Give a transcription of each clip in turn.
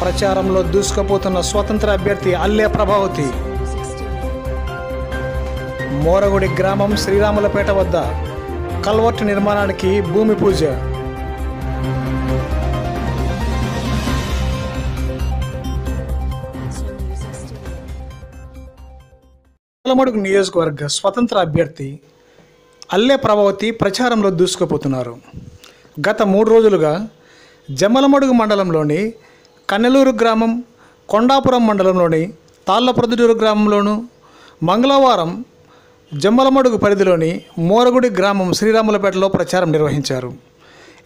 ప్రచారంలో దూసుకుపోతున్న స్వతంత్ర అభ్యర్థి అల్లే ప్రభావతి. మోరగుడి గ్రామం శ్రీరాములపేట వద్ద కల్వర్ట్ నిర్మాణానికి భూమి పూజ. పాలమడుగు నియోజకవర్గ స్వతంత్ర అభ్యర్థి అల్లె ప్రభావతి ప్రచారంలో దూసుకుపోతున్నారు. గత మూడు రోజులుగా జమ్మలమడుగు మండలంలోని కన్నెలూరు గ్రామం కొండాపురం మండలంలోని తాళ్ళప్రొద్దుటూరు గ్రామంలోను మంగళవారం జమ్మలమడుగు పరిధిలోని మోరగుడి గ్రామం శ్రీరాములపేటలో ప్రచారం నిర్వహించారు.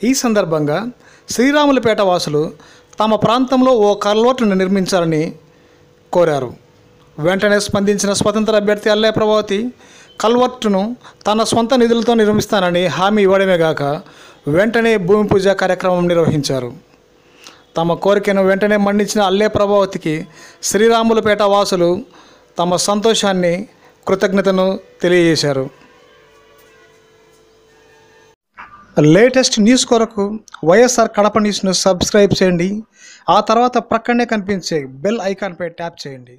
ఈ సందర్భంగా శ్రీరాములపేట వాసులు తమ ప్రాంతంలో ఓ కల్వర్టును నిర్మించాలని కోరారు. వెంటనే స్పందించిన స్వతంత్ర అభ్యర్థి అల్లే ప్రభావతి కల్వర్టును తన సొంత నిధులతో నిర్మిస్తానని హామీ ఇవ్వడమే గాక వెంటనే భూమి పూజ కార్యక్రమం నిర్వహించారు. తమ కోరికను వెంటనే మన్నించిన అల్లే ప్రభావతికి శ్రీరాములపేట వాసులు తమ సంతోషాన్ని కృతజ్ఞతను తెలియజేశారు. లేటెస్ట్ న్యూస్ కొరకు వైఎస్ఆర్ కడప న్యూస్ను సబ్స్క్రైబ్ చేయండి. ఆ తర్వాత ప్రక్కనే కనిపించే బెల్ ఐకాన్పై ట్యాప్ చేయండి.